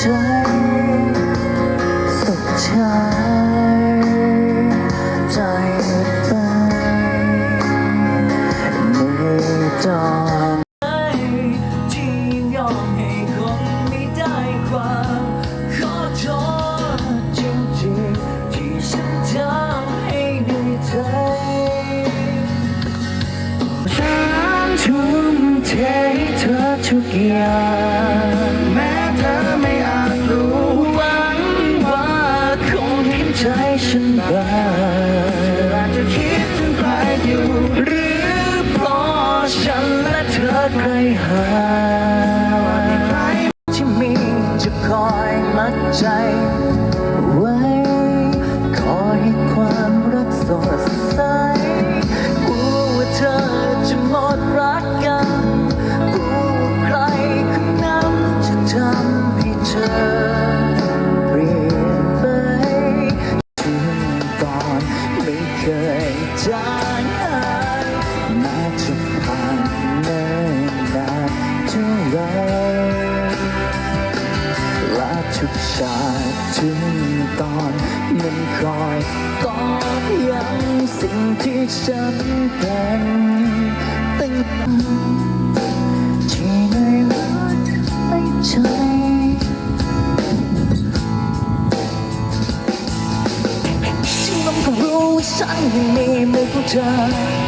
สุดใจใจไปไม่จองที่ยอมให้คนไม่ได้ความขอโทษจริงๆที่ฉันทำให้ในใจฉันทุ่มเทเธอทุกอย่าง ฉันบ้างอาจจะคิดถึงใครอยู่ หรือเพราะฉันและเธอใครหาใครที่มีจะคอยมัดใจ ไว้ ขอให้ความรักสด จางหายแม้จะผ่านเนิ่นนานเท่าไรและทุกชาติถึงตอนมันคอยตอกย้ำสิ่งที่ฉันเป็นตั้ง ที่มันก็รู้ว่า